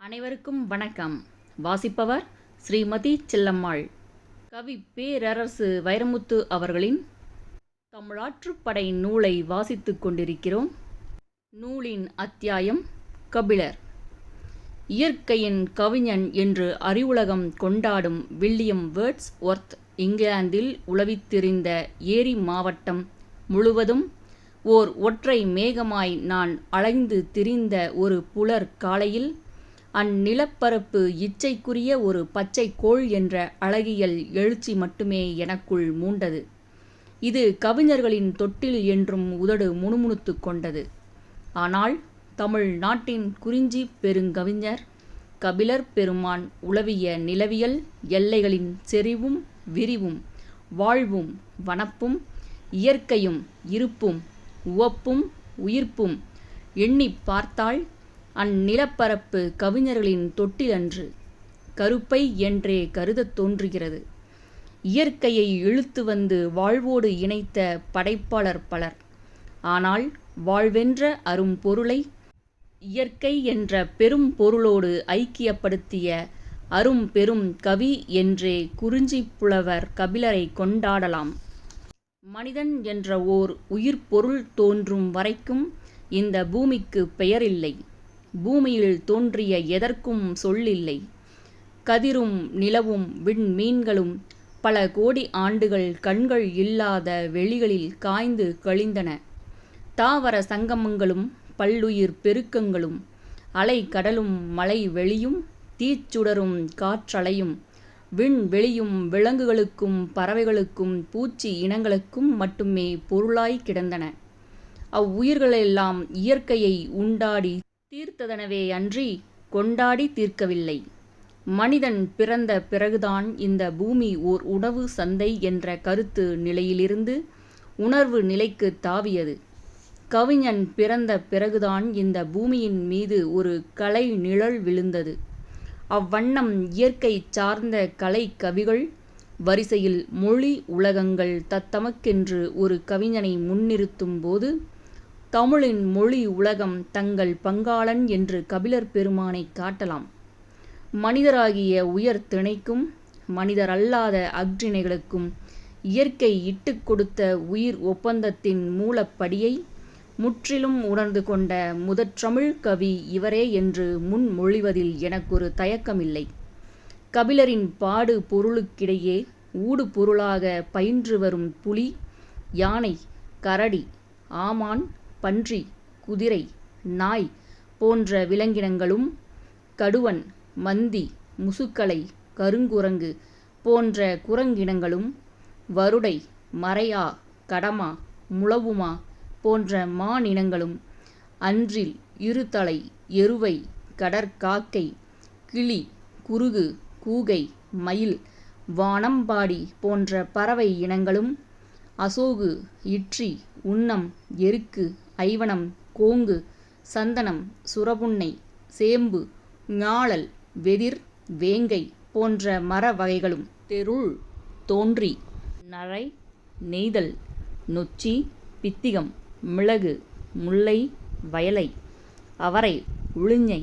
அனைவருக்கும் வணக்கம். வாசிப்பவர் ஸ்ரீமதி செல்லம்மாள். கவி பேரரசு வைரமுத்து அவர்களின் தமிழாற்றுப்படை நூலை வாசித்து கொண்டிருக்கிறோம். நூலின் அத்தியாயம் கபிலர். இயற்கையின் கவிஞன் என்று அறிவுலகம் கொண்டாடும் வில்லியம் வேர்ட்ஸ் ஒர்த் இங்கிலாந்தில் உழவித்திருந்த ஏரி மாவட்டம் முழுவதும் ஓர் ஒற்றை மேகமாய் நான் அலைந்து திரிந்த ஒரு புலர் காலையில் அந்நிலப்பரப்பு இச்சைக்குரிய ஒரு பச்சை கோள் என்ற அழகியல் எழுச்சி மட்டுமே எனக்குள் மூண்டது. இது கவிஞர்களின் தொட்டில் என்றும் உதடு முணுமுணுத்து கொண்டது. ஆனால் தமிழ் நாட்டின் குறிஞ்சி பெருங்கவிஞர் கபிலர் பெருமான் உளவிய நிலவியல் எல்லைகளின் செறிவும் விரிவும் வாழ்வும் வனப்பும் இயற்கையும் இருப்பும் உவப்பும் உயிர்ப்பும் எண்ணிப் பார்த்தால் அந்நிலப்பரப்பு கவிஞர்களின் தொட்டிலன்று கருப்பை என்றே கருதத் தோன்றுகிறது. இயற்கையை இழுத்து வந்து வாழ்வோடு இணைத்த படைப்பாளர் பலர். ஆனால் வாழ்வென்ற அரும் பொருளை இயற்கை என்ற பெரும் பொருளோடு ஐக்கியப்படுத்திய அரும் பெரும் கவி என்றே குறிஞ்சி புலவர் கபிலரை கொண்டாடலாம். மனிதன் என்ற ஓர் உயிர் பொருள் தோன்றும் வரைக்கும் இந்த பூமிக்கு பெயரில்லை. பூமியில் தோன்றிய எதற்கும் சொல்லில்லை. கதிரும் நிலவும் விண்மீன்களும் பல கோடி ஆண்டுகள் கண்கள் இல்லாத வெளிகளில் காய்ந்து கழிந்தன. தாவர சங்கமங்களும் பல்லுயிர் பெருக்கங்களும் அலை கடலும் மலை வெளியும் தீச்சுடரும் காற்றலையும் விண்வெளியும் விலங்குகளுக்கும் பறவைகளுக்கும் பூச்சி இனங்களுக்கும் மட்டுமே பொருளாய் கிடந்தன. அவ்வுயிர்களெல்லாம் இயற்கையை உண்டாடி தீர்த்ததனவே அன்றி கொண்டாடி தீர்க்கவில்லை. மனிதன் பிறந்த பிறகுதான் இந்த பூமி ஓர் உணவு சந்தை என்ற கருத்து நிலையிலிருந்து உணர்வு நிலைக்கு தாவியது. கவிஞன் பிறந்த பிறகுதான் இந்த பூமியின் மீது ஒரு கலை நிழல் விழுந்தது. அவ்வண்ணம் இயற்கை சார்ந்த கலை கவிகள் வரிசையில் மொழி உலகங்கள் தத்தமக்கென்று ஒரு கவிஞனை முன்னிறுத்தும் போது தமிழின் மொழி உலகம் தங்கள் பங்காளன் என்று கபிலர் பெருமானை காட்டலாம். மனிதராகிய உயர் திணைக்கும் மனிதரல்லாத அக்ரிணைகளுக்கும் இயற்கை இட்டு கொடுத்த உயிர் ஒப்பந்தத்தின் மூலப்படியை முற்றிலும் உணர்ந்து கொண்ட முதற்றமிழ் கவி இவரே என்று முன்மொழிவதில் எனக்கொரு தயக்கமில்லை. கபிலரின் பாடு பொருளுக்கிடையே ஊடு பொருளாக பயின்று வரும் புலி யானை கரடி ஆமான் பன்றி குதிரை நாய் போன்ற விலங்கினங்களும் கடுவன் மந்தி முசுக்கலை கருங்குரங்கு போன்ற குரங்கினங்களும் வருடை மறையா கடமா முழவுமா போன்ற மானினங்களும் அன்றில் இருதலை எருவை கடற்காக்கை கிளி குருகு கூகை மயில் வானம்பாடி போன்ற பறவை இனங்களும் அசோகு இட்ரி உன்னம் எருக்கு ஐவனம் கோங்கு சந்தனம் சுரபுன்னை சேம்பு ஞாழல் வெதிர் வேங்கை போன்ற மர வகைகளும். தெருள் தோன்றி நரை நெய்தல் நொச்சி பித்திகம் மிளகு முல்லை வயலை அவரை உளிஞ்சை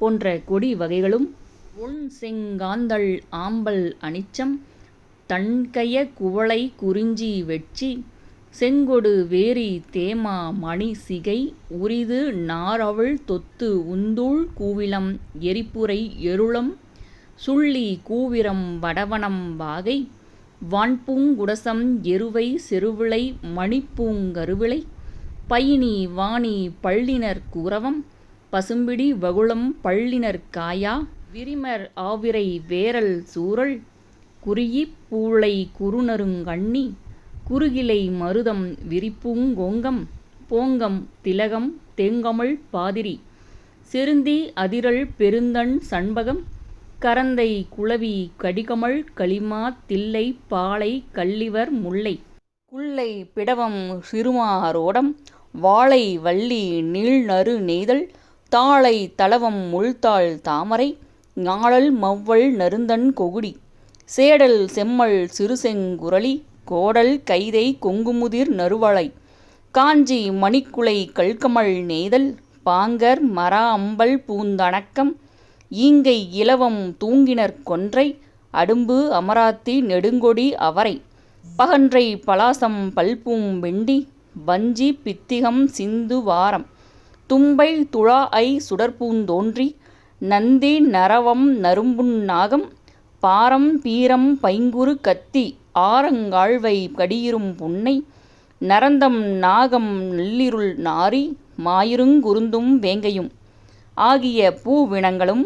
போன்ற கொடி வகைகளும். ஒண் செங்காந்தள் ஆம்பல் அனிச்சம் தன்கைய குவளை குறிஞ்சி வெட்சி செங்கொடு வேரி தேமா மணி சிகை உரிது நாரவள் தொத்து உந்தூள் கூவிளம் எரிப்புரை எருளம் சுள்ளி கூவிரம் வடவனம் வாகை வான்பூங்குடசம் எருவை செருவிளை மணிப்பூங்கருவிளை பயினி வாணி பள்ளினர் கூரவம் பசும்பிடி வகுளம் பள்ளினர் காயா விரிமர் ஆவிரை வேரல் சூரல் குறியிப் பூளை குறுநருங்கண்ணி குறுகிலை மருதம் விரிப்பூங்கொங்கம் போங்கம் திலகம் தேங்கமிழ் பாதிரி. செருந்தி அதிரல் பெருந்தண் சண்பகம் கரந்தை குளவி கடிகமழ் களிமா தில்லை பாலை கள்ளிவர் முல்லை. குல்லை பிடவம் சிறுமாரோடம் வாழை வள்ளி நீள்நறு நெய்தல் தாழை தளவம் முள்தாள் தாமரை ஞாழல் மவ்வள் நருந்தன் கொகுடி. சேடல் செம்மல் சிறுசெங்குரளி கோடல் கைதை கொங்குமுதிர் நறுவளை. காஞ்சி மணிக்குலை கல்கமல் நெய்தல் பாங்கர் மரா அம்பல் பூந்தணக்கம் ஈங்கை இலவம் தூங்கினர் கொன்றை அடும்பு அமராத்தி நெடுங்கொடி அவரை. பகன்றை பலாசம் பல்பூம் வெண்டி வஞ்சி பித்திகம் சிந்து வாரம். தும்பை துழா ஐ சுடற்பூந்தோன்றி நந்தி நரவம் நறும்புன் நாகம் பாரம் பீரம் பைங்குறு கத்தி. ஆரங்காழ்வை கடியிரும் புன்னை நரந்தம் நாகம் நள்ளிருள் நாரி மாயிருங் குருந்தும் வேங்கையும் ஆகிய பூவினங்களும்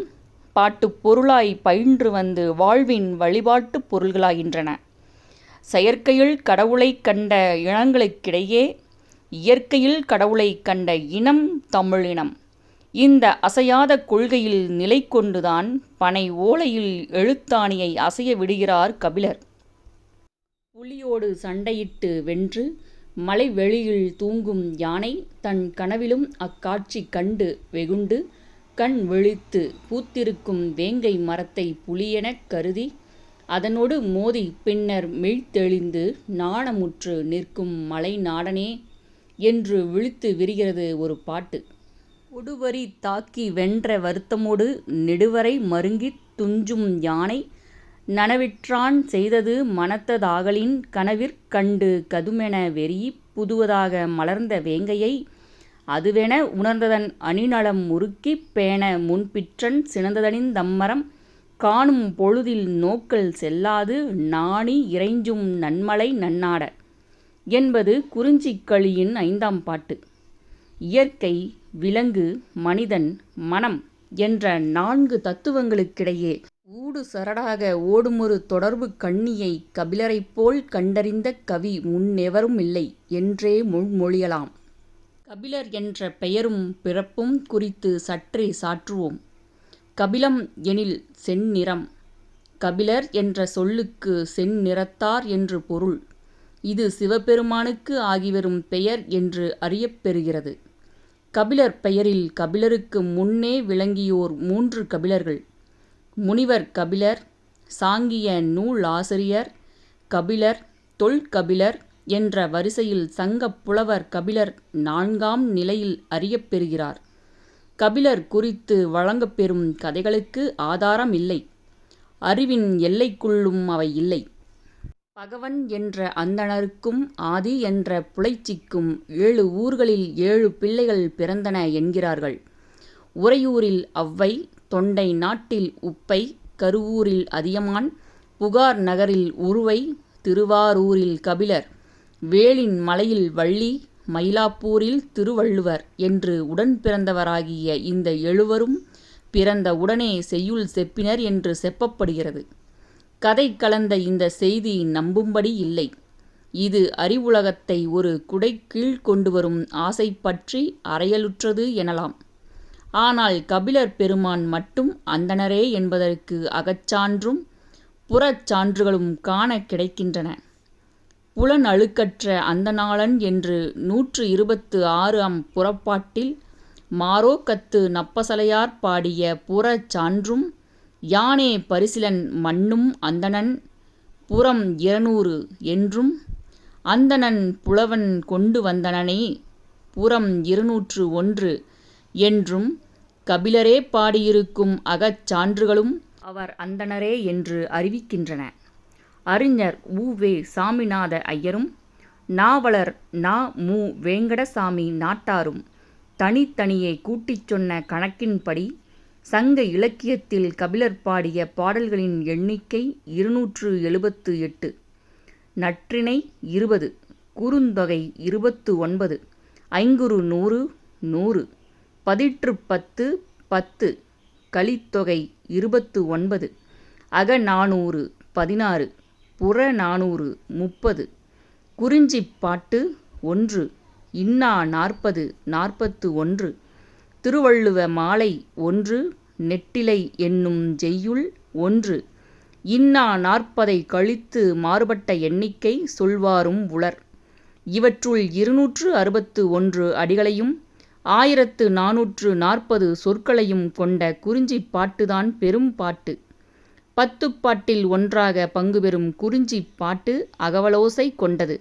பாட்டுப் பொருளாய் பயின்று வந்து வாழ்வின் வழிபாட்டுப் பொருள்களாகின்றன. செயற்கையில் கடவுளைக் கண்ட இனங்களுக்கிடையே இயற்கையில் கடவுளைக் கண்ட இனம் தமிழினம். இந்த அசையாத கொள்கையில் நிலை கொண்டுதான் பனை ஓலையில் எழுத்தாணியை அசைய விடுகிறார் கபிலர். புலியோடு சண்டையிட்டு வென்று மலைவெளியில் தூங்கும் யானை தன் கனவிலும் அக்காட்சி கண்டு வெகுண்டு கண் விழித்து பூத்திருக்கும் வேங்கை மரத்தை புலியெனக் கருதி அதனோடு மோதிப் பின்னர் மெய்தெளிந்து நாணமுற்று நிற்கும் மலை நாடனே என்று விழித்து விரிகிறது ஒரு பாட்டு. ஒடுவரி தாக்கி வென்ற வருத்தமோடு நெடுவரை மருங்கித் துஞ்சும் யானை நனவிற்றான் செய்தது மனத்ததாகலின் கனவிற்கண்டு கனவிற் கண்டு கதுமென வெறி புதுவதாக மலர்ந்த வேங்கையை அதுவென உணர்ந்ததன் அணிநலம் முறுக்கிப் பேண முன்பிற்றன் சினந்ததனிந் தம்மரம் காணும் பொழுதில் நோக்கல் செல்லாது நாணி இறைஞ்சும் நன்மலை நன்னாட! என்பது குறிஞ்சிக்களியின் ஐந்தாம் பாட்டு. இயற்கை, விலங்கு, மனிதன், மனம் என்ற நான்கு தத்துவங்களுக்கிடையே ஊடு சரடாக ஓடுமொரு தொடர்புக் கபிலரைப் போல் கண்டறிந்த கவி முன்னெவருமில்லை என்றே முன்மொழியலாம். கபிலர் என்ற பெயரும் பிறப்பும் குறித்து சற்றே சாற்றுவோம். கபிலம் எனில் செந்நிறம். கபிலர் என்ற சொல்லுக்கு செந்நிறத்தார் என்று பொருள். இது சிவபெருமானுக்கு ஆகிவரும் பெயர் என்று அறியப்பெறுகிறது கபிலர் பெயரில் கபிலருக்கு முன்னே விளங்கியோர் மூன்று கபிலர்கள். முனிவர் கபிலர், சாங்கிய நூல் ஆசிரியர் கபிலர், தொல்கபிலர் என்ற வரிசையில் சங்கப் புலவர் கபிலர் நான்காம் நிலையில் அறியப் பெறுகிறார். கபிலர் குறித்து வழங்கப்பெறும் கதைகளுக்கு ஆதாரம் இல்லை. அறிவின் எல்லைக்குள்ளும் அவை இல்லை. பகவன் என்ற அந்தணருக்கும் ஆதி என்ற புலைச்சிக்கும் ஏழு ஊர்களில் ஏழு பிள்ளைகள் பிறந்தன என்கிறார்கள். உறையூரில் அவ்வை தொண்டை நாட்டில் உப்பை, கருவூரில் அதியமான், புகார் நகரில் உருவை, திருவாரூரில் கபிலர், வேளின் மலையில் வள்ளி, மயிலாப்பூரில் திருவள்ளுவர் என்று உடன்பிறந்தவராகிய இந்த எழுவரும் பிறந்த உடனே செய்யுள் செப்பினர் என்று செப்பப்படுகிறது. கதை கலந்த இந்த செய்தி நம்பும்படி இல்லை. இது அறிவுலகத்தை ஒரு குடைக்கீழ் கொண்டுவரும் ஆசை பற்றி அறையலுற்றது எனலாம். ஆனால் கபிலர் பெருமான் மட்டும் அந்தணரே என்பதற்கு அகச்சான்றும் புறச் சான்றுகளும் காணக் கிடைக்கின்றன. புலனழுக்கற்ற அந்தணாளன் என்று நூற்று இருபத்து ஆறு அம் புறப்பாட்டில் மாரோக்கத்து நப்பசலையார் பாடிய புறச் சான்றும் யானே பரிசிலன் மண்ணும் அந்தணன் புறம் இருநூறு என்றும் அந்தணன் புலவன் கொண்டு வந்தனனே புறம் இருநூற்று ஒன்று என்றும் கபிலரே பாடியிருக்கும் அகச் சான்றுகளும் அவர் அந்தணரே என்று அறிவிக்கின்றன. அறிஞர் உ. வே. சாமிநாத ஐயரும் நாவலர் நா. மு. வேங்கடசாமி நாட்டாரும் தனித்தனியே கூட்டிச் சொன்ன கணக்கின்படி சங்க இலக்கியத்தில் கபிலர் பாடிய பாடல்களின் எண்ணிக்கை இருநூற்று எழுபத்து எட்டு. நற்றிணை இருபது. குறுந்தொகை இருபத்து ஒன்பது. ஐங்குறு நூறு நூறு. பதிற்று பத்து பத்து. கலித்தொகை இருபத்து ஒன்பது. அகநானூறு பதினாறு. புறநானூறு முப்பது. குறிஞ்சிப்பாட்டு ஒன்று. இன்னா நாற்பது நாற்பத்து ஒன்று. திருவள்ளுவ மாலை ஒன்று. நெட்டிலை என்னும் செய்யுள் ஒன்று. இன்னா நாற்பதை கழித்து மாறுபட்ட எண்ணிக்கை சொல்வாரும் உளர். இவற்றுள் இருநூற்று அறுபத்து ஒன்று அடிகளையும் ஆயிரத்து நானூற்று நாற்பது சொற்களையும் கொண்ட குறிஞ்சி பாட்டுதான் பெரும் பாட்டு. பத்துப்பாட்டில் ஒன்றாக பங்குபெறும் குறிஞ்சிப் பாட்டு அகவலோசை கொண்டது.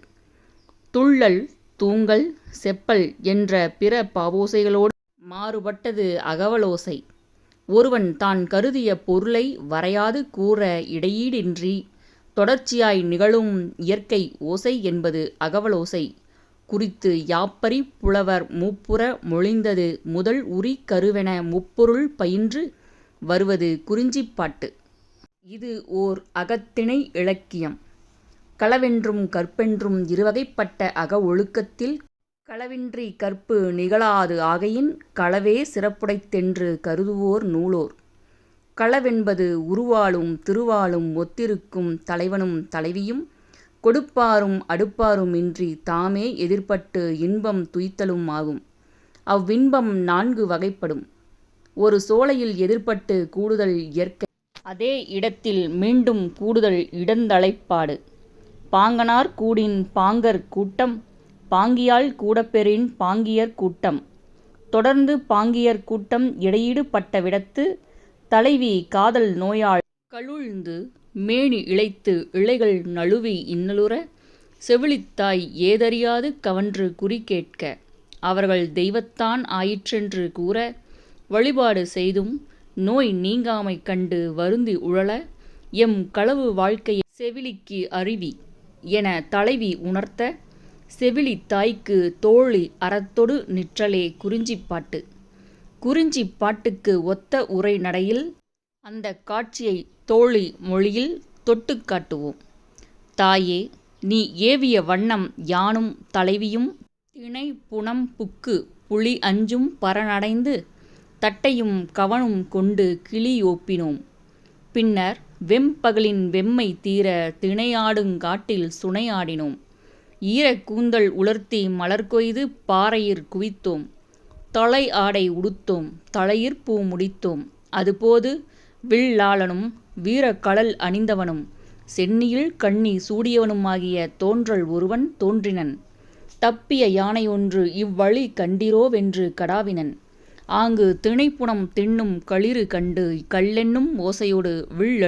துள்ளல், தூங்கல், செப்பல் என்ற பிற பாவோசைகளோடு மாறுபட்டது அகவலோசை. ஒருவன் தான் கருதிய பொருளை வரையாது கூற இடையீடின்றி தொடர்ச்சியாய் நிகழும் இயற்கை ஓசை என்பது அகவலோசை குறித்து யாப்பரி புலவர் மூப்புற மொழிந்தது முதல் உரி கருவென முப்பொருள் பயின்று வருவது குறிஞ்சிப்பாட்டு. இது ஓர் அகத்திணை இலக்கியம். களவென்றும் கற்பென்றும் இருவகைப்பட்ட அக ஒழுக்கத்தில் களவின்றிக் கற்பு நிகழாது ஆகையின் களவே சிறப்புடைத்தென்று கருதுவோர் நூலோர். களவென்பது உருவாலும் திருவாலும் ஒத்திருக்கும் தலைவனும் தலைவியும் கொடுப்பாரும் அடுப்பாருமின்றி தாமே எதிர்ப்பட்டு இன்பம் துய்த்தலும் ஆகும். அவ்வின்பம் நான்கு வகைப்படும். ஒரு சோலையில் எதிர்பட்டு கூடுதல் இயற்கை. அதே இடத்தில் மீண்டும் கூடுதல் இடந்தலைப்பாடு. பாங்கனார் கூடின் பாங்கர் கூட்டம் பாங்கியால் கூடப்பெறின் பாங்கியர் கூட்டம். தொடர்ந்து பாங்கியர் கூட்டம் இடையீடு பட்டவிடத்து தலைவி காதல் நோயால் கழுழ்ந்து மேனி இளைத்து இழைகள் நழுவி இன்னலுற செவிலித்தாய் ஏதறியாது கவன்று குறிகேட்க அவர்கள் தெய்வத்தான் ஆயிற்றென்று கூற வழிபாடு செய்தும் நோய் நீங்காமை கண்டு வருந்தி உழல எம் களவு வாழ்க்கையை செவிலிக்கு அருவி என தலைவி உணர்த்த செவிலி தாய்க்கு தோழி அறத்தொடு நிற்றலே குறிஞ்சிப்பாட்டு. குறிஞ்சிப்பாட்டுக்கு ஒத்த உரை நடையில் அந்த காட்சியை தோழி மொழியில் தொட்டு காட்டுவோம். தாயே நீ ஏவிய வண்ணம் யானும் தலைவியும் திணை புனம் புக்கு புலி அஞ்சும் பரநடைந்து தட்டையும் கவனும் கொண்டு கிளி ஒப்பினோம் பின்னர் வெம்பகலின் வெம்மை தீர திணையாடுங்காட்டில் சுனை ஆடினோம். ஈரக் கூந்தல் உலர்த்தி மலர்கொய்து பாறையிற் குவித்தோம். தொலை ஆடை உடுத்தோம் தலையிற் பூ முடித்தோம். அதுபோது வில்லாளனும் வீரக் கழல் அணிந்தவனும் சென்னியில் கண்ணி சூடியவனுமாகிய தோன்றல் ஒருவன் தோன்றினன். தப்பிய யானையொன்று இவ்வழி கண்டிரோவென்று கடாவினன். ஆங்கு திணைப்புணம் தின்னும் களிறு கண்டு கல்லென்னும் ஓசையோடு வில்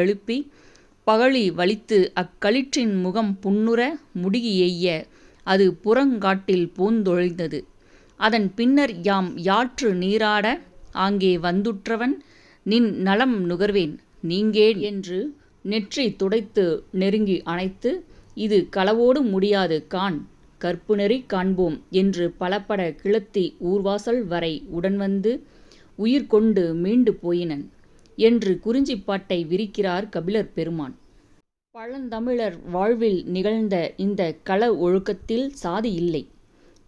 பகழி வலித்து அக்களிற்றின் முகம் புன்னுற முடுகி எய்ய அது புறங்காட்டில் பூந்தொழிந்தது அதன் பின்னர் யாம் யாற்று நீராட ஆங்கே வந்துற்றவன் நின் நலம் நுகர்வேன் நீங்கேன் என்று நெற்றி துடைத்து நெருங்கி அணைத்து இது களவோடு முடியாது காண் கற்புநெறி காண்போம் என்று பலபட கிளத்தி ஊர்வாசல் வரை உடன்வந்து உயிர் கொண்டு மீண்டு போயினன் என்று குறிஞ்சிப்பாட்டை விரிக்கிறார் கபிலர் பெருமான். பழந்தமிழர் வாழ்வில் நிகழ்ந்த இந்த கள ஒழுக்கத்தில் சாதி இல்லை.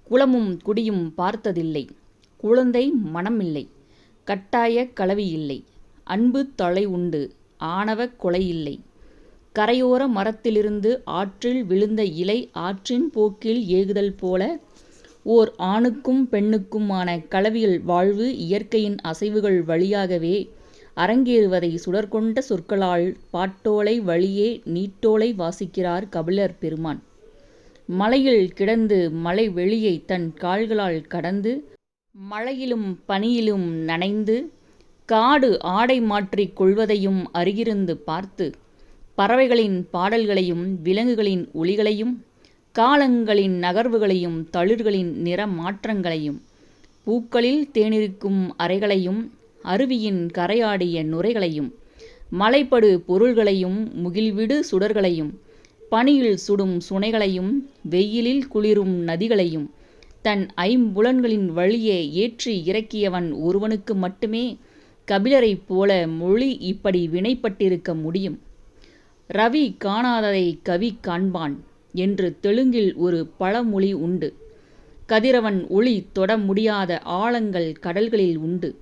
குலமும் குடியும் பார்த்ததில்லை. குழந்தை மணமில்லை. கட்டாயக் இல்லை அன்பு தலை உண்டு. ஆணவக் கொலையில்லை. கரையோர மரத்திலிருந்து ஆற்றில் விழுந்த இலை ஆற்றின் போக்கில் ஏகுதல் போல ஓர் ஆணுக்கும் பெண்ணுக்குமான களவியல் வாழ்வு இயற்கையின் அசைவுகள் வழியாகவே அரங்கேறுவதை சுடர்கொண்ட சொற்களால் பாட்டோலை வழியே நீட்டோலை வாசிக்கிறார் கபிலர் பெருமான். மலையில் கிடந்து மலை வெளியைத் தன் கால்களால் கடந்து மழையிலும் பனியிலும் நனைந்து காடு ஆடை மாற்றிக் கொள்வதையும் அருகிருந்து பார்த்து பறவைகளின் பாடல்களையும் விலங்குகளின் ஒளிகளையும் காலங்களின் நகர்வுகளையும் தளிர்களின் நிற மாற்றங்களையும் பூக்களில் தேனிருக்கும் அறைகளையும் அருவியின் கரையாடிய நுரைகளையும் மலைப்படு பொருள்களையும் முகில்விடு சுடர்களையும் பனியில் சுடும் சுனைகளையும் வெயிலில் குளிரும் நதிகளையும் தன் ஐம்புலன்களின் வழியே ஏற்றி இறக்கியவன் ஒருவனுக்கு மட்டுமே கபிலரைப் போல மொழி இப்படி வினைப்பட்டிருக்க முடியும். ரவி காணாததைக் கவி காண்பான் என்று தெலுங்கில் ஒரு பழமொழி உண்டு. கதிரவன் ஒளி தொட முடியாத ஆழங்கள் கடல்களில் உண்டு.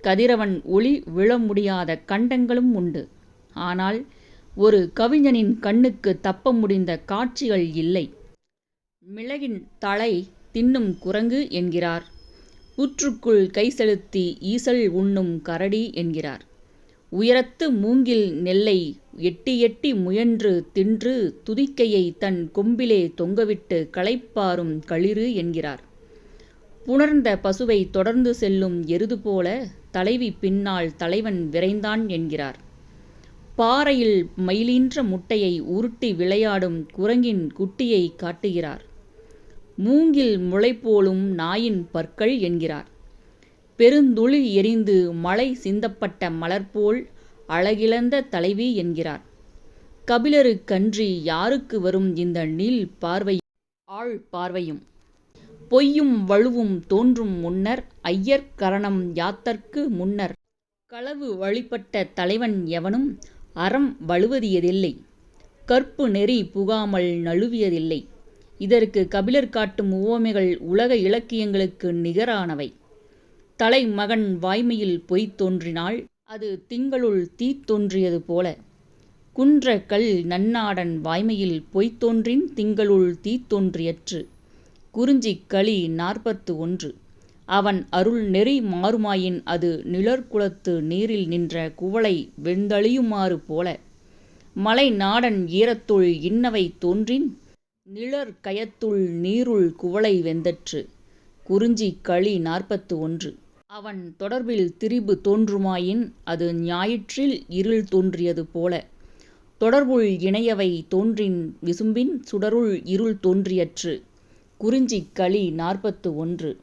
கதிரவன் ஒளி விழ முடியாத கண்டங்களும் உண்டு. ஆனால் ஒரு கவிஞனின் கண்ணுக்குத் தப்ப முடிந்த காட்சிகள் இல்லை. மிளகின் தலை தின்னும் குரங்கு என்கிறார். ஊற்றுக்குள் கை செலுத்தி ஈசல் உண்ணும் கரடி என்கிறார். உயரத்து மூங்கில் நெல்லை எட்டி எட்டி முயன்று தின்று துதிக்கையைத் தன் கொம்பிலே தொங்கவிட்டு களைப்பாரும் களிறு என்கிறார். புணர்ந்த பசுவைத் தொடர்ந்து செல்லும் எருது போல தலைவி பின்னால் தலைவன் விரைந்தான் என்கிறார். பாறையில் மயிலின்ற முட்டையை உருட்டி விளையாடும் குரங்கின் குட்டியை காட்டுகிறார். மூங்கில் முளைப்போலும் நாயின் பற்கள் என்கிறார். பெருந்துளி எரிந்து மழை சிந்தப்பட்ட மலர்போல் அழகிழந்த தலைவி என்கிறார். கபிலருக்கன்றி யாருக்கு வரும் இந்த நீள் பார்வையும் ஆள் பார்வையும்? பொய்யும் வழுவும் தோன்றும் முன்னர் ஐயர் கரணம் யாத்தற்கு முன்னர் களவு வழிபட்ட தலைவன் எவனும் அறம் வழுவதியதில்லை கற்பு நெறி புகாமல் நழுவியதில்லை. இதற்கு கபிலர் காட்டும் உவமைகள் உலக இலக்கியங்களுக்கு நிகரானவை. தலைமகன் வாய்மையில் பொய் தோன்றினால் அது திங்களுள் தீ தோன்றியது போல. குன்ற கல் நன்னாடன் வாய்மையில் பொய் தோன்றின் திங்களுள் தீ தோன்றியற்று. குறிஞ்சிக் களி நாற்பத்து ஒன்று. அவன் அருள் நெறி மாறுமாயின் அது நிழற்குளத்து நீரில் நின்ற குவளை வெந்தழியுமாறு போல. மலை நாடன் ஈரத்துள் இன்னவை தோன்றின் நிழற் கயத்துள் நீருள் குவளை வெந்தற்று. குறிஞ்சிக் களி நாற்பத்து ஒன்று. அவன் தொடர்பில் திரிபு தோன்றுமாயின் அது ஞாயிற்றில் இருள் தோன்றியது போல. தொடர்புள் இணையவை தோன்றின் விசும்பின் சுடருள் இருள் தோன்றியற்று. குறிஞ்சிக் களி நாற்பத்து ஒன்று.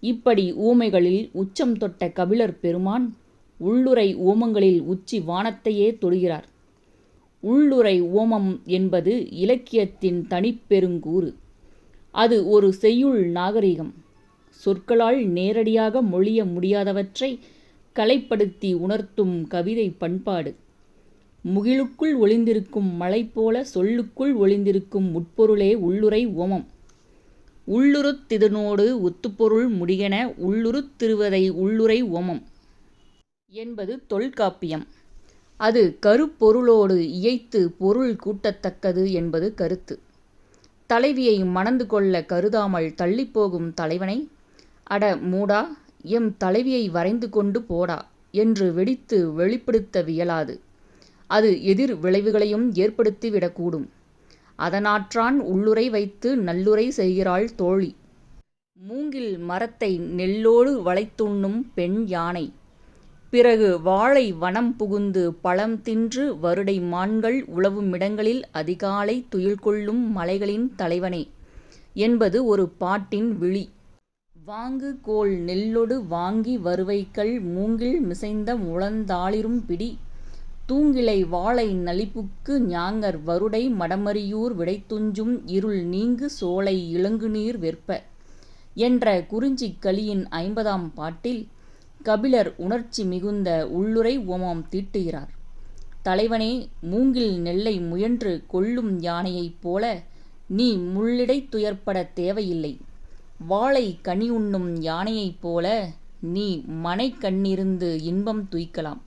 இப்படி ஊமைகளில் உச்சம் தொட்ட கபிலர் பெருமான் உள்ளுறை ஓமங்களில் உச்சி வானத்தையே தொடுகிறார். உள்ளுறை உவமம் என்பது இலக்கியத்தின் தனிப்பெருங்கூறு. அது ஒரு செய்யுள் நாகரிகம். சொற்களால் நேரடியாக மொழிய முடியாதவற்றை கலைப்படுத்தி உணர்த்தும் கவிதை பண்பாடு. முகிலுக்குள் ஒளிந்திருக்கும் மலை போல சொல்லுக்குள் ஒளிந்திருக்கும் உட்பொருளே உள்ளுறை ஓமம் உள்ளுருத்திதனோடு ஒத்துப்பொருள் முடியென உள்ளுருத்திருவதை உள்ளுரை உள்ளுறை என்பது தொல்காப்பியம். அது கருப்பொருளோடு இயைத்து பொருள் கூட்டத்தக்கது என்பது கருத்து. தலைவியை மணந்து கொள்ளக் கருதாமல் தள்ளிப்போகும் தலைவனை அட மூடா எம் தலைவியை வரைந்து கொண்டு போடா என்று வெடித்து வெளிப்படுத்த வியலாது. அது எதிர் விளைவுகளையும் ஏற்படுத்திவிடக்கூடும் அதனாற்றான் உள்ளுரை வைத்து நல்லுரை செய்கிறாள் தோழி. மூங்கில் மரத்தை நெல்லோடு வளைத்துண்ணும் பெண் யானை. பிறகு வாழை வனம் புகுந்து பழம் தின்று வருடை மான்கள் உழவுமிடங்களில் அதிகாலை துயில் கொள்ளும் மலைகளின் தலைவனே என்பது ஒரு பாட்டின் விழி. வாங்கு கோல் நெல்லொடு வாங்கி வருவைக்கள் மூங்கில் மிசைந்த முழந்தாளிரும் பிடி. தூங்கிலை வாழை நலிப்புக்கு ஞாங்கர் வருடை மடமறியூர் விடைத்துஞ்சும் இருள் நீங்கு சோலை இளங்குநீர் வெற்ப. என்ற குறிஞ்சிக் களியின் ஐம்பதாம் பாட்டில் கபிலர் உணர்ச்சி மிகுந்த உள்ளுறை ஓமம் தீட்டுகிறார். தலைவனே மூங்கில் நெல்லை முயன்று கொல்லும் யானையைப் போல நீ முள்ளிடை துயர்பட தேவையில்லை. வாளை கனி உண்ணும் யானையைப் போல நீ மனை கண்ணிருந்து இன்பம் துய்க்கலாம்.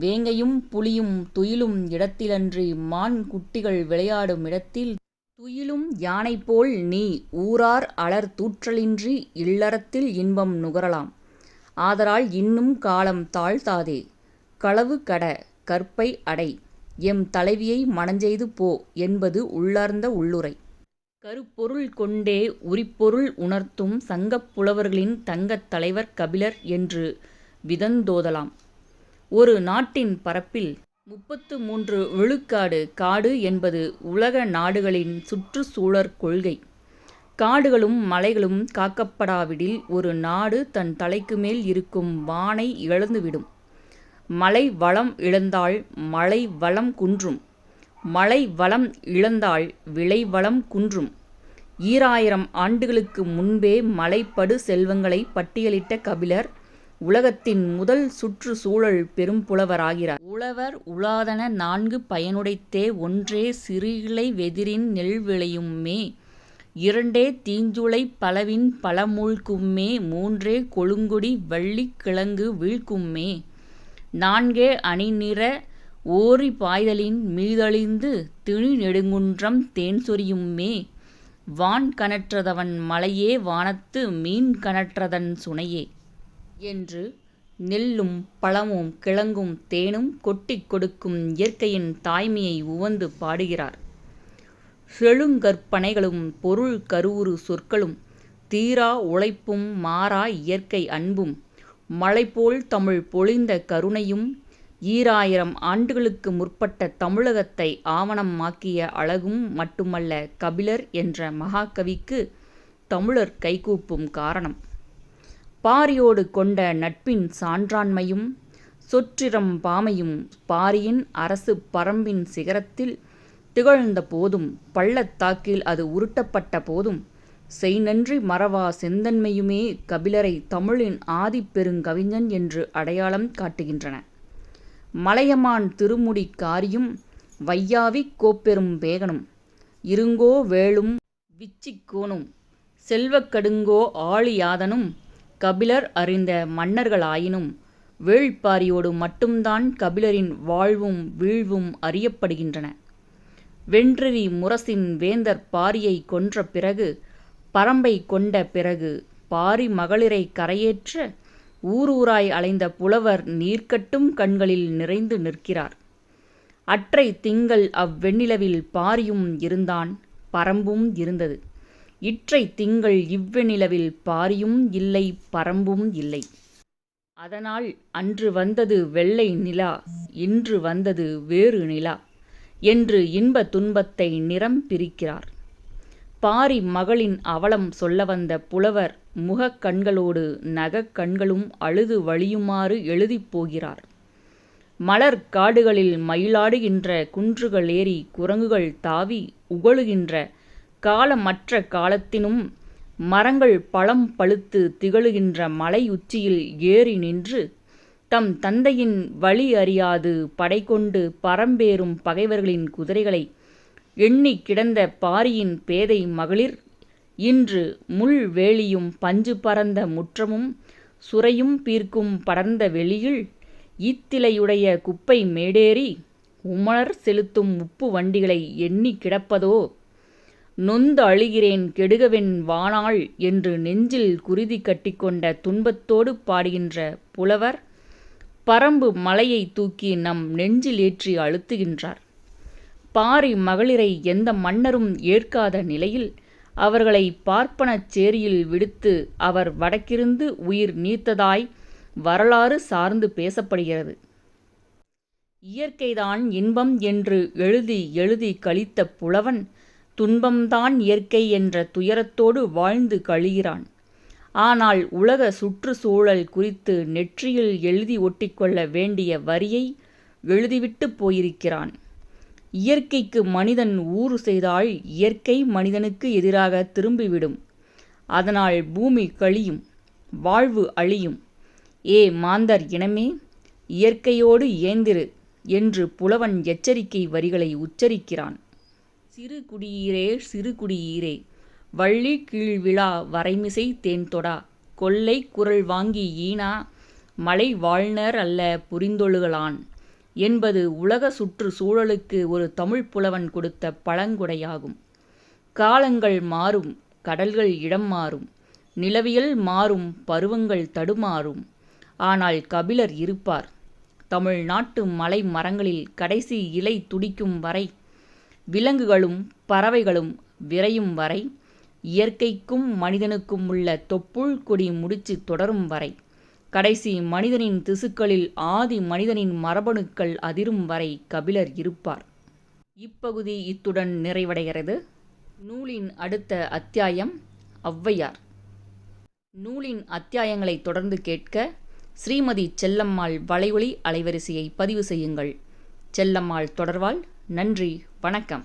வேங்கையும் புலியும் துயிலும் இடத்திலன்றி மான் குட்டிகள் விளையாடும் இடத்தில் துயிலும் யானை போல் நீ ஊரார் அலர் தூற்றலின்றி இல்லறத்தில் இன்பம் நுகரலாம். ஆதலால் இன்னும் காலம் தாழ்த்தாதே. களவு கட. கற்பை அடை. எம் தலைவியை மணஞ்செய்து போ என்பது உள்ளார்ந்த உள்ளுறை. கருப்பொருள் கொண்டே உரிப்பொருள் உணர்த்தும் சங்கப் புலவர்களின் தங்கத் தலைவர் கபிலர் என்று விதந்தோதலாம். ஒரு நாட்டின் பரப்பில் முப்பத்து மூன்று விழுக்காடு காடு என்பது உலக நாடுகளின் சுற்றுச்சூழற் கொள்கை. காடுகளும் மலைகளும் காக்கப்படாவிடில் ஒரு நாடு தன் தலைக்கு மேல் இருக்கும் வானை இழந்துவிடும். மலை வளம் இழந்தால் மழை வளம் குன்றும். மழை வளம் இழந்தால் விளை வளம் குன்றும். ஈராயிரம் ஆண்டுகளுக்கு முன்பே மலைப்படு செல்வங்களைப் பட்டியலிட்ட கபிலர் உலகத்தின் முதல் சுற்றுச்சூழல் சூழல் பெரும்புலவராகிறார். உழவர் உலாதன நான்கு பயனுடைத்தே ஒன்றே சிறுகிளை வெதிரின் நெல்விளையுமே இரண்டே தீஞ்சுளைப் பலவின் பழமூழ்க்குமே மூன்றே கொழுங்கொடி வள்ளிக் கிழங்கு வீழ்க்குமே நான்கே அணிநிற ஓரி பாய்தலின் மீதழிந்து திணிநெடுங்குன்றம் தேன்சொரியுமே வான் கனற்றதவன் மலையே வானத்து மீன் கனற்றதன் சுனையே. என்று நெல்லும் பழமும் கிழங்கும் தேனும் கொட்டிக் கொடுக்கும் இயற்கையின் தாய்மையை உவந்து பாடுகிறார். செழுங்கற்பனைகளும் பொருள் கருவுறு சொற்களும் தீரா உழைப்பும் மாறா இயற்கை அன்பும் மலைபோல் தமிழ் பொழிந்த கருணையும் ஈராயிரம் ஆண்டுகளுக்கு முற்பட்ட தமிழகத்தை ஆவணமாக்கிய அழகும் மட்டுமல்ல கபிலர் என்ற மகாகவிக்கு தமிழர் கைகூப்பும் காரணம். பாரியோடு கொண்ட நட்பின் சான்றாண்மையும் சொற்றிரம் பாமையும் பாரியின் அரசு பரம்பின் சிகரத்தில் திகழ்ந்த போதும் பள்ளத்தாக்கில் அது உருட்டப்பட்ட போதும் செய்நன்றி மறவா செந்தன்மையுமே கபிலரை தமிழின் ஆதிப்பெருங்கவிஞன் என்று அடையாளம் காட்டுகின்றன. மலையமான் திருமுடி காரியும் வையாவிக் கோப்பெரும் பேகனும் இருங்கோ வேளும் விச்சிக்கோனும் செல்வக் கடுங்கோ ஆழியாதனும் கபிலர் அறிந்த மன்னர்களாயினும் வேள்பாரியோடு மட்டும்தான் கபிலரின் வாழ்வும் வீழ்வும் அறியப்படுகின்றன. வென்றெறி முரசின் வேந்தர் பாரியைக் கொன்ற பிறகு பரம்பை கொண்ட பிறகு பாரி மகளிரைக் கரையேற்ற ஊரூராய் அலைந்த புலவர் நீர்க்கட்டும் கண்களில் நிறைந்து நிற்கிறார். அற்றை திங்கள் அவ்வெண்ணிலவில் பாரியும் இருந்தான் பரம்பும் இருந்தது. இற்றை திங்கள் இவ்வெண்ணிலவில் பாரியும் இல்லை பரம்பும் இல்லை. அதனால் அன்று வந்தது வெள்ளை நிலா இன்று வந்தது வேறு நிலா என்று இன்ப துன்பத்தை நிறம் பிரிக்கிறார். பாரி மகளின் அவலம் சொல்ல வந்த புலவர் முகக் கண்களோடு நகக் கண்களும் அழுது வழியுமாறு எழுதிப் போகிறார். மலர் காடுகளில் மயிலாடுகின்ற குன்றுகள் ஏறி குரங்குகள் தாவி உகழுகின்ற காலமற்ற காலத்தினும் மரங்கள் பழம் பழுத்து திகழுகின்ற மலை உச்சியில் ஏறி நின்று தம் தந்தையின் வழி அறியாது படை கொண்டு பரம்பேறும் பகைவர்களின் குதிரைகளை எண்ணிக் கிடந்த பாரியின் பேதை மகளிர் இன்று முள் வேலியும் பஞ்சு பரந்த முற்றமும் சுரையும் பீர்க்கும் படர்ந்த வெளியில் ஈத்திலையுடைய குப்பை மேடேறி உமணர் செலுத்தும் உப்பு வண்டிகளை எண்ணி கிடப்பதோ? நொந்து அழுகிறேன் கெடுகவென் வானாள் என்று நெஞ்சில் குருதி கட்டிக்கொண்ட துன்பத்தோடு பாடுகின்ற புலவர் பரம்பு மலையைத் தூக்கி நம் நெஞ்சில் ஏற்றி அழுத்துகின்றார். பாரி மகளிரை எந்த மன்னரும் ஏற்காத நிலையில் அவர்களை பார்ப்பனச் சேரியில் விடுத்து அவர் வடக்கிருந்து உயிர் நீத்ததாய் வரலாறு சார்ந்து பேசப்படுகிறது. இயற்கைதான் இன்பம் என்று எழுதி எழுதி கழித்த புலவன் துன்பம்தான் இயற்கை என்ற துயரத்தோடு வாழ்ந்து கழிகிறான். ஆனால் உலக சுற்றுச்சூழல் குறித்து நெற்றியில் எழுதி ஒட்டிக்கொள்ள வேண்டிய வரியை எழுதிவிட்டுப் போயிருக்கிறான். இயற்கைக்கு மனிதன் ஊறு செய்தால் இயற்கை மனிதனுக்கு எதிராக திரும்பிவிடும். அதனால் பூமி கழியும் வாழ்வு அழியும். ஏ மாந்தர் இனமே! இயற்கையோடு இயந்திரு என்று புலவன் எச்சரிக்கை வரிகளை உச்சரிக்கிறான். சிறு குடியீரே சிறு குடியீரே வள்ளி கீழ்விழா வரைமிசை தேன்தொடா கொல்லை குரல் வாங்கி ஈனா மலை வாழ்நர் அல்ல புரிந்தொழுகலான் என்பது உலக சுற்று சூழலுக்கு ஒரு தமிழ் புலவன் கொடுத்த பழங்குடையாகும் காலங்கள் மாறும் கடல்கள் இடம் மாறும் நிலவியல் மாறும் பருவங்கள் தடுமாறும். ஆனால் கபிலர் இருப்பார். தமிழ் நாட்டு மலை மரங்களில் கடைசி இலை துடிக்கும் வரை விலங்குகளும் பறவைகளும் விரையும் வரை இயற்கைக்கும் மனிதனுக்கும் உள்ள தொப்புள் கொடி முடிச்சு தொடரும் வரை கடைசி மனிதனின் திசுக்களில் ஆதி மனிதனின் மரபணுக்கள் அதிரும் வரை கபிலர் இருப்பார். இப்பகுதி இத்துடன் நிறைவடைகிறது. நூலின் அடுத்த அத்தியாயம் ஔவையார். நூலின் அத்தியாயங்களைத் தொடர்ந்து கேட்க ஸ்ரீமதி செல்லம்மாள் வலையொலி அலைவரிசையை பதிவு செய்யுங்கள். செல்லம்மாள் தொடர்வாள். நன்றி வணக்கம்.